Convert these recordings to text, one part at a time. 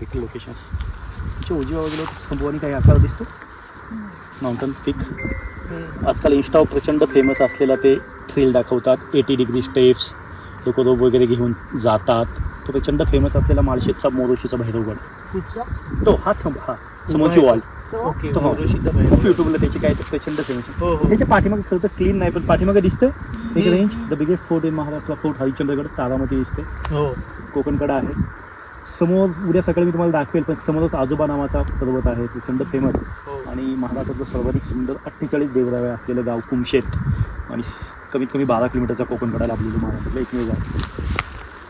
पिकल locations त्याच्या उजव्या बाजूला संभवानी काही आकार दिसतो? माउंटन पीक आजकाल इंस्टावर प्रचंड फेमस असलेला ते थ्रिल दाखवतात. एटी डिग्री स्टेप्स लोक रोप वगैरे घेऊन जातात. तो प्रचंड फेमस असलेला माळशेजचा मोरोशीचा भैरवगड. तो हा थंब हा. समोरची वॉल ओके तो हो. मोरोशीचा खूप. युट्यूबला त्याचे काय प्रचंड फेमस हो हो. त्याच्या पाठीमागे खरं तर क्लीन नाही पण पाठीमागे दिसतं एक. Range the biggest fort in Maharashtra fort Harishchandragad तारामध्ये दिसते हो. कोकणकडा आहे. समोर उद्या सकाळी मी तुम्हाला दाखवेल पण समोरच आजोबा नावाचा पर्वत आहे प्रचंड फेमस हो. आणि महाराष्ट्रातलं सर्वाधिक सुंदर अठ्ठेचाळीस देवरावे असलेलं गाव कुमशेत. आणि कमीत कमी बारा किलोमीटरचा कोकणकडा लाभलेलं महाराष्ट्रातलं एकमेव गाव.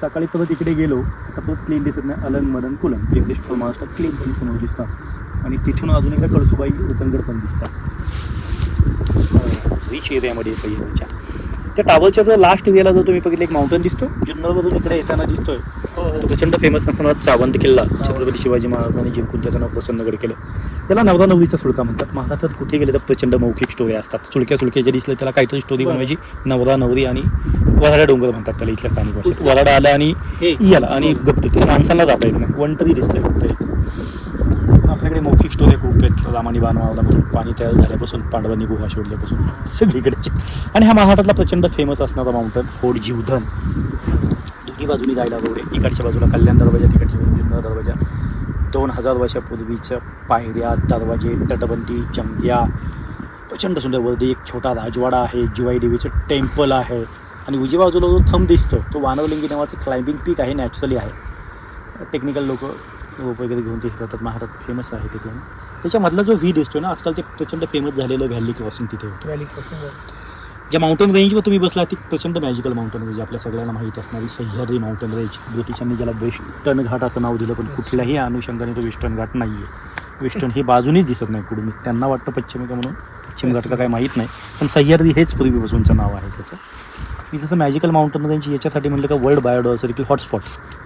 सकाळी परत इकडे गेलो तर तो क्लीन दिसत नाही अलंग मदन कुलन एक दिसतो महाराष्ट्रात क्लीन पण समोर दिसतात. आणि तिथून अजून एकदा कळसुबाई रतनगड पण दिसतात. रिच एरियामध्ये आहे सह्याद्रीच्या त्या टावरच्या जर लास्ट एरियाला जर तुम्ही बघितलं एक माउंटन दिसतो जुन्नरमधून इकडे येताना दिसतोय. हो तो प्रचंड फेमस असताना चावंत किल्ला छत्रपती शिवाजी महाराजांनी जिंकून त्याचं नाव प्रसन्नगड केलं. त्याला नवरा नवरीचा सुळका म्हणतात. महाराष्ट्रात कुठे गेले तर प्रचंड मौखिक स्टोरी असतात. चुलक्या चुलक्या जे दिसलं त्याला काहीतरी स्टोरी. बनवायची नवरा नवरी आणि वराडा डोंगर म्हणतात त्याला इथल्या स्थानिक भाषेत. वराडा आला आणि हे. याला आणि गप्त त्याला माणसांना जाता येत नाही. वन तरी दिसतंय फक्त आपल्याकडे मौखिक स्टोरी खूप आहेत. रामानी बाण मावल्यापासून पाणी तयार झाल्यापासून पांडवांनी गुहा शोधल्यापासून सगळीकडे. आणि हा महाराष्ट्रातला प्रचंड फेमस असणारा माउंटन फोर्ट जीवधन दोन्ही बाजूनी जायला रोड आहे इकडच्या बाजूला कल्याण दरवाजा तिकडच्या बाजूला दरवाजा. दोन हजार वर्षापूर्वीच्या पायऱ्या दरवाजे तटबंदी जंग्या. प्रचंड सुंदर वरती एक छोटा राजवाडा आहे जिवाई देवीचं टेम्पल आहे. आणि उजव्या बाजूला जो थंब दिसतो तो वानवलिंगी नावाचं क्लाइम्बिंग पीक आहे नॅचरली आहे. टेक्निकल लोक रोप वगैरे घेऊन ते करतात महाराष्ट्रात फेमस आहे तिथे. त्याच्यामधला जो व्ही दिसतो ना आजकाल ते प्रचंड फेमस झालेलं व्हॅली क्रॉसिंग तिथे होतं. व्हॅली क्रॉसिंग ज्या माउंटन रेंजवर तुम्ही बसला ती प्रचंड मॅजिकल माउंटन रेंज आपल्या सगळ्यांना माहीत असणारी सह्याद्री माउंटन रेंज ब्रिटिशांनी ज्याला वेस्टर्न घाट असं नाव दिलं पण कुठल्याही अनुषंगाने तो वेस्टर्न घाट नाही आहे वेस्टर्न हे बाजूनीच दिसत नाही कुठून. त्यांना वाटतं पश्चिमी का म्हणून पश्चिम घाट का काही माहीत नाही. पण सह्याद्री हेच पूर्वीपासूनचं नाव आहे त्याचं. मी जसं मॅजिकल माउंटन त्यांची याच्यासाठी म्हटलं का वर्ल्ड बायोडायव्हर्सिटी हॉटस्पॉट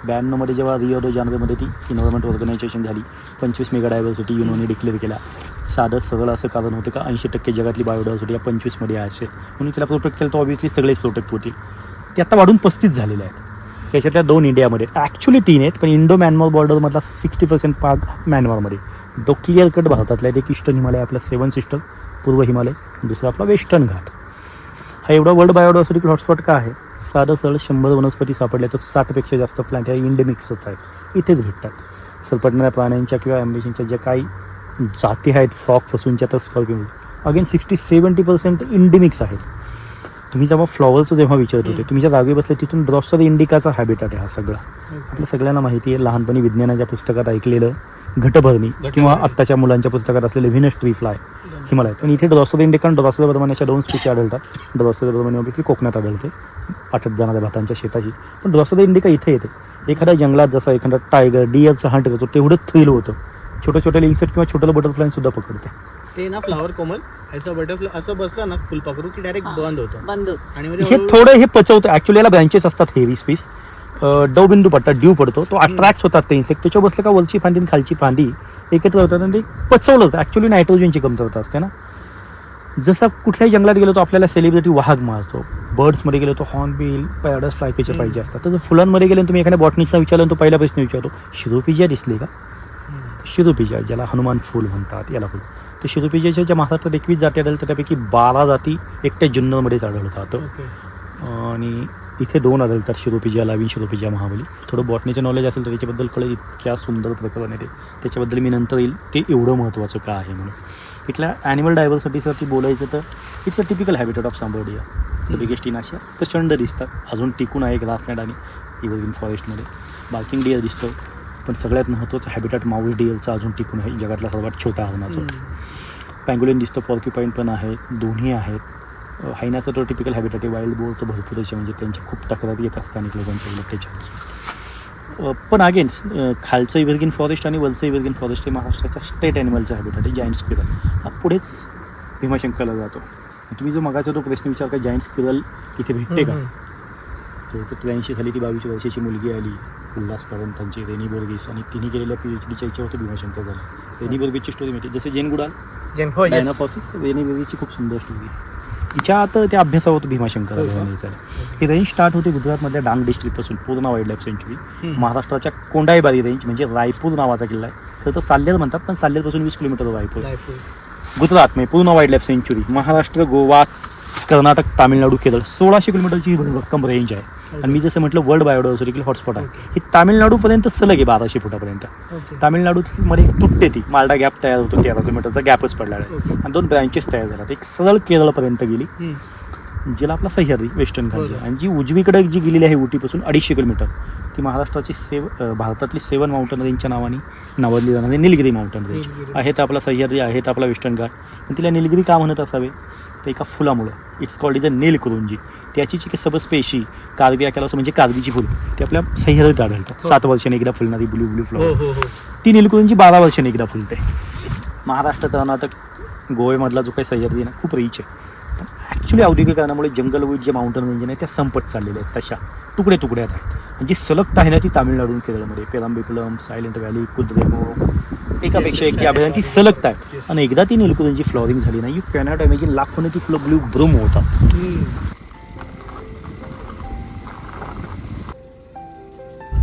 ब्याण्णवमध्ये जेव्हा रिओ डो ती इन्व्हायरमेंट ऑर्गनायझेशन झाली पंचवीस मेगा डायव्हर्सिटी युनोने डिक्लेअर केला. साधं सरळ असं कारण होतं का ऐंशी टक्के जगातली बायोडायव्हर्सिटी या पंचवीसमध्ये असेल म्हणून तिला प्रोटेक्ट केलं तर ऑब्विसली सगळेच प्रोटेक्ट होतील. ते आता वाढून पस्तीस झालेले आहेत. त्याच्यातल्या दोन इंडियामध्ये ॲक्च्युली तीन आहेत पण इंडो म्यानमार बॉर्डरमधला सिक्स्टी पर्सेंट पार्ट म्यानमारमध्ये दो क्लिअर कट भारतातला आहे. एक ईस्टर्न हिमालय आपला सेवन सिस्टर पूर्व हिमालय दुसरा आपला वेस्टर्न घाट. हा एवढा वर्ल्ड बायोडायव्हर्सिटी हॉटस्पॉट का आहे? साधं सरळ शंभर वनस्पती सापडल्या तर साठपेक्षा जास्त प्लांट ह्या इंडेमिक्सच आहेत. इथेच भेटतात. सरपटणाऱ्या प्राण्यांच्या किंवा ॲम्बिशनच्या ज्या काही जाती आहेत फ्रॉक फसूनच्या तर scorpio again sixty seventy percent endemics आहेत. तुम्ही जेव्हा फ्लॉवरचं जेव्हा विचारत होते तुम्ही ज्या जागी बसले तिथून ड्रॉसर इंडिकाचा हॅबिट आहे हा सगळा. आपल्या सगळ्यांना माहिती आहे लहानपणी विज्ञानाच्या पुस्तकात ऐकलेलं घटभरणी. किंवा आत्ताच्या मुलांच्या पुस्तकात असलेले व्हिनस ट्री फ्लाय हिमालयात. पण इथे ड्रॉसर इंडिका आणि ड्रॉसर बर्मान्याच्या दोन स्पीशी आढळतात. ड्रॉसर बर्मानी ऑब्विसली कोकणात आढळते. पाठत जाणाऱ्या भातांच्या शेताची पण ड्रॉसर इंडिका इथे येते. एखाद्या जंगलात जसा एखादा टायगर डिअरचा हंट करतो तेवढं थ्रिल होतं. छोट्या छोट्या इन्सेक्ट किंवा छोट्याला बटरफ्लाय सुद्धा पकडते. ते ना फ्लावर कोमल असं बटरफ्लाय असं बसलं ना फुलपाखरू की डायरेक्ट बंद होतं. बंद आणि म्हणजे हे थोडं हे पचवतं. ॲक्च्युली याला ब्रँचेस असतात हेवी स्पीस डव बिंदू पडतात ड्यू पडतो. तो अट्रॅक्ट होतात ते इन्सेक्ट त्याच्यावर बसलं का वरची फांदी आणि खालची फांदी एकत्र होतात आणि ते पचवलं जातं. ॲक्च्युली नायट्रोजनची कमतरता असते ना. जसं कुठल्याही जंगलात गेलो तो आपल्याला सेलिब्रिटी वाघ मारतो. बर्ड्समध्ये गेलो तो हॉर्नबिल पॅडस फ्लायपेचे. पाहिजे असतात. तर जर फुलांमध्ये गेले तुम्ही एखाद्या बॉटनिस्टला विचारलं तो पहिला प्रश्न विचारतो शिरोपिजिया दिसली का. शिरोपिजिया ज्याला हनुमान फूल म्हणतात याला फुल. तर शिरोपिजियाच्या ज्या महाराष्ट्रात एकवीस जाती आढळतात त्यापैकी बारा जाती एकट्या जुन्नरमध्येच आढळतात. आणि इथे दोन आढळतात शिरोपिजिया लावीन शिरोपिजिया महाबली. थोडं बॉटनीचं नॉलेज असेल तर त्याच्याबद्दल कळेल इतक्या सुंदर प्रकरण आहे ते. त्याच्याबद्दल मी नंतर येईल. ते एवढं महत्त्वाचं का आहे म्हणून. इथल्या ॲनिमल डायव्हर्सिटीसाठी बोलायचं तर it's a typical habitat of Cambodia the biggest in Asia प्रचंड दिसतात. अजून टिकून आहे ग्रासलँड आणि इव्हर्ग्रीन फॉरेस्टमध्ये बार्किंग डिअर दिसतो पण सगळ्यात महत्त्वाचं हॅबिटेट माऊस डिअरचं अजून टिकून आहे. जगातला सर्वात छोटा हरणाचं. पँगोलिन दिसतं पॉर्क्युपाईन पण आहे. दोन्ही आहेत. हायनाचं तो टिपिकल हॅबिटेट आहे. वाईल्ड बोर तर भरपूरच आहे म्हणजे त्यांची खूप तक्रारी येतात स्थानिक लोकांच्या त्याच्यावर पण अगेन खालचं इव्हर्गिन फॉरेस्ट आणि वरचं इव्हर्गिन फॉरेस्ट हे महाराष्ट्राच्या स्टेट ॲनिमलचं हॅबिटेट आहे. जायंट स्क्विरल हा पुढेच भीमाशंकरला जातो. तुम्ही जो मगाचा तो प्रश्न विचार का जायंट स्क्विरल इथे भेटते का? तर त्र्याऐंशी साली ती बावीस वर्षाची मुलगी आली. उल्हास त्यांची रेनी बोर्गीस आणि तिने केलेल्या पी एच डीच्या याच्यावर भीमाशंकर झालं. रेनी बोर्गीसची स्टोरी माहिती जसे जेन गुडाल जेन हो. डायनाफॉसिस रेनी बोर्गीसची खूप सुंदर स्टोरी आहे. तिच्या आता त्या अभ्यासावर भीमाशंकर हो रेंज स्टार्ट होते गुजरातमधल्या डांग डिस्ट्रिक्टपासून पूर्ण वाईल्ड लाईफ सेंच्युरी. महाराष्ट्राच्या कोंडाईबारी रेंज म्हणजे रायपूर नावाचा किल्ला आहे खरं तर साल्हेर म्हणतात पण साल्हेरपासून वीस किलोमीटर. रायपूर. गुजरात म्हणजे पूर्ण wildlife sanctuary Maharashtra Goa Karnataka Tamil Nadu Kerala सोळाशे किलोमीटरची भक्कम रेंज आहे आणि मी जसं म्हटलं वर्ल्ड बायोडायव्हर्सिटी हॉटस्पॉट आहे. ही तामिळनाडूपर्यंत सलग आहे बाराशे फुटापर्यंत. तामिळनाडूमध्ये तुटते ती मालडा गॅप तयार होतो तेरा किलोमीटरचा गॅपच पडला आहे. आणि दोन ब्रँचेस तयार झाल्यात एक सरळ केरळपर्यंत गेली. जिला आपला सह्याद्री वेस्टर्न घाट बरोबर. आणि जी उजवीकडे जी गेलेली आहे उटीपासून अडीचशे किलोमीटर ती महाराष्ट्राची सेव भारतातली सेवन माउंटन रेंजच्या नावाने नावाजली जाणारी निलगिरी माउंटन रेंज निलगिरी. आहेत आपला सह्याद्री आहेत आपला वेस्टर्न घाट तिला निलगिरी का म्हणत असावे तर एका फुलामुळं. It's called is a Neelakurinji त्याची जी काही सबस्पेशी कारवी अकॅलॉस म्हणजे कारवीची फुल ती आपल्या सह्याद्रीत आढळतात. हो. सात वर्षाने एकदा फुलणारी ब्लू ब्लू फ्लॉवर हो हो ती निलकुरुंजी बारा वर्षाने एकदा फुलते. महाराष्ट्र कर्नाटक गोव्यामधला जो काही सह्याद्री ना खूप रिच आहे. पण ॲक्च्युली औद्योगिकरणामुळे जंगल वूड जे माउंटन रेंज आहे त्या संपत चाललेले आहेत तशा तुकडे तुकड्यात आहेत. आणि जी सलगत आहे ना ती तामिळनाडू केरळमध्ये. पेरांबिकुलम सायलेंट व्हॅली कुद्रेमो एकापेक्षा एक ती अभयारण्य ती yes. सलगत आहे. आणि एकदा ती निलकुरुंजी फ्लॉरिंग झाली ना यू कॅनॉट इमेजिन लाखोने ती फुलं ब्लू ब्रूम होतात.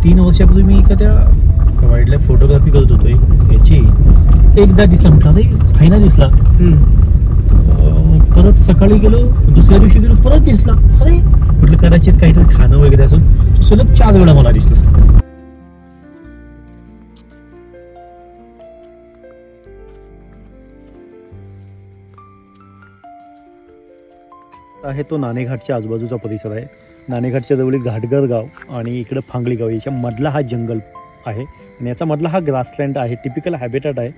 तीन वर्षापूर्वी मी एखाद्या वाईल्ड लाईफ फोटोग्राफी करत होतो याची. एकदा दिसला म्हटलं अरे फायना दिसला. परत सकाळी गेलो दुसऱ्या दिवशी गेलो परत दिसला. अरे म्हटलं कदाचित काहीतरी खाणं वगैरे असेल. तो सलग चार वेळा मला दिसला. आहे तो नाणेघाटच्या आजूबाजूचा परिसर आहे. नाणेघाटच्या जवळील घाटगर गाव आणि इकडं फांगली गाव याच्या मधला हा जंगल आहे. आणि याचा मधला हा ग्रासलँड आहे. टिपिकल हॅबिटॅट आहे.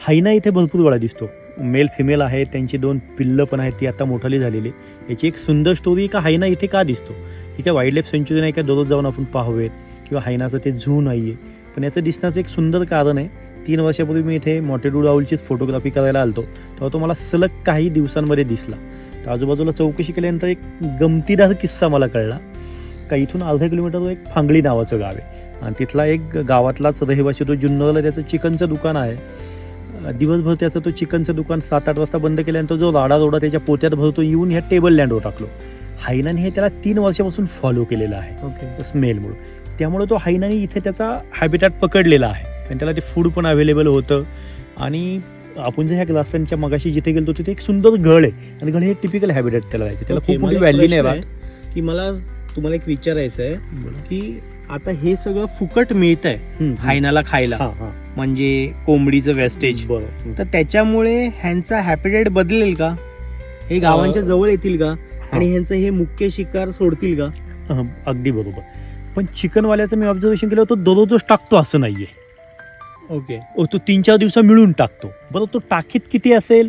हायना इथे भरपूर वेळा दिसतो. मेल फिमेल आहे. त्यांची दोन पिल्लं पण आहेत. ती आता मोठाली झालेली. याची एक सुंदर स्टोरी का हायना इथे का दिसतो? ही काय वाईल्ड लाईफ सेंच्युरी नाही का? दररोज जाऊन आपण पाहावेत. किंवा हायनाचं ते झू नाही आहे पण याचं दिसण्याचं एक सुंदर कारण आहे. तीन वर्षापूर्वी मी इथे मॉटेडू राहुलचीच फोटोग्राफी करायला आलतो. तेव्हा तो मला सलग काही दिवसांमध्ये दिसला. तर आजूबाजूला चौकशी केल्यानंतर एक गमतीदार किस्सा मला कळला. का इथून अर्धा किलोमीटरवर एक फांगली नावाचं गाव आहे. आणि तिथला एक गावातलाच रहिवासी तो जुन्नरला त्याचं चिकनचं दुकान आहे. दिवसभर त्याचं तो चिकनचं दुकान सात आठ वाजता बंद केल्यानंतर जो राडा रोडा त्याच्या पोत्यात भरतो येऊन ह्या टेबल लँडवर टाकलो. हायनाने हे त्याला तीन वर्षापासून फॉलो केलेलं आहे. ओके स्मेलमुळं त्यामुळे तो हायनाने इथे त्याचा हॅबिटॅट पकडलेला आहे. आणि त्याला ते फूड पण अवेलेबल होतं. आणि आपण जर ह्या ग्लासच्या मगाशी जिथे गेलो तिथे एक सुंदर गळ आहे. आणि गळ हे टिपिकल हॅबिटॅट त्याला राहायचं त्याला खूप मोठी व्हॅल्यू नाही राहत की मला तुम्हाला एक विचारायचं आहे की आता हे सगळं फुकट मिळत आहे हायनाला खायला. म्हणजे कोंबडीचं वेस्टेज बरोबर तर त्याच्यामुळे ह्यांचा हॅपिटेट बदलेल का? हे गावांच्या जवळ येतील का? आणि ह्यांचं हे मुख्य शिकार सोडतील का? अगदी बरोबर. पण चिकनवाल्याचं मी ऑब्झर्वेशन केलं तो दररोजच टाकतो असं नाहीये. ओके ओ, तो तीन चार दिवसा मिळून टाकतो. बरं तो टाकीत किती असेल?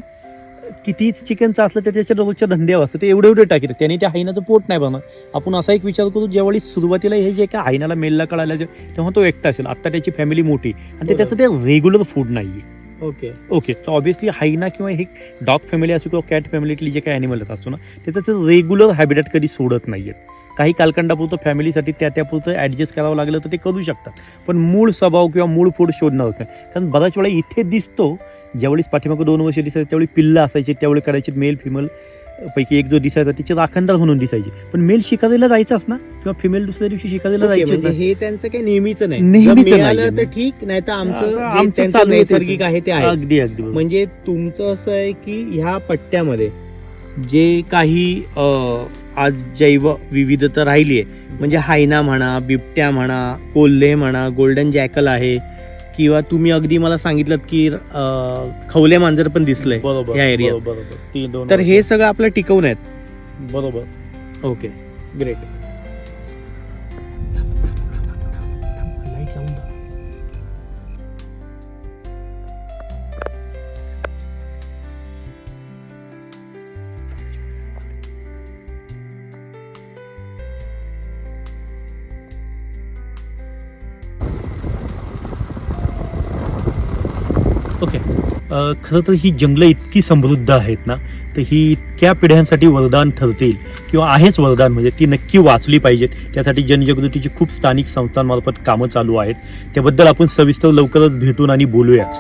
कितीच चिकनचं असलं तर त्याच्या दररोजच्या धंद्यावर असतं. ते एवढे एवढे टाकीत त्याने त्या हायनाचं पोट नाही बनणार आपण असा एक विचार करू ज्यावेळी सुरुवातीला हे जे काय हायनाला मेलला कळायला तेव्हा तो एकटा असेल. आता त्याची फॅमिली मोठी आणि ते. त्याचं ते रेग्युलर फूड नाहीये. ओके ओके तर ऑब्व्हियसली हायना किंवा हे डॉग फॅमिली असो किंवा कॅट फॅमिलीतली जे काही ॲनिमल असतो ना ते त्याचं रेग्युलर हॅबिटेट कधी सोडत नाहीये काही कालखंडापुरतं फॅमिलीसाठी त्या त्यापुरतं ॲडजस्ट करावं लागलं तर ते करू शकतात. पण मूळ स्वभाव किंवा मूळ फूड शोधणारच नाही कारण बऱ्याच वेळा इथे दिसतो ज्यावेळेस पाठीमागं दोन वर्ष दिसायचे त्यावेळी पिल्लं असायचे त्यावेळी करायचे मेल फिमेल पैकी एक जो दिसायचा तिचे राखणदार म्हणून दिसायचे. पण मेल शिकारीला जायचाच ना? किंवा फिमेल दुसऱ्या दिवशी शिकारीला जायचे म्हणजे हे त्यांचं काही नेहमीचं नाही. नेहमीचं. तर ठीक नाही तर आमचं आमचं. नैसर्गिक आहे ते आहे. अगदी अगदी. म्हणजे तुमचं असं आहे की ह्या पट्ट्यामध्ये जे काही आज जैव विविधता राहिली आहे. म्हणजे हायना म्हणा बिबट्या म्हणा कोल्हे म्हणा गोल्डन जॅकल आहे. किंवा तुम्ही अगदी मला सांगितलं की खवले मांजर पण दिसलंय या एरियात. बरोबर, तर हे. सगळं आपलं टिकवून आहेत. बरोबर. ओके ग्रेट ओके खरं तर ही जंगलं इतकी समृद्ध आहेत ना तर ही इतक्या पिढ्यांसाठी वरदान ठरतील किंवा आहेच वरदान म्हणजे ती नक्की वाचली पाहिजेत. त्यासाठी जनजागृतीची खूप स्थानिक संस्थांमार्फत कामं चालू आहेत. त्याबद्दल आपण सविस्तर लवकरच भेटून आणि बोलूयाच.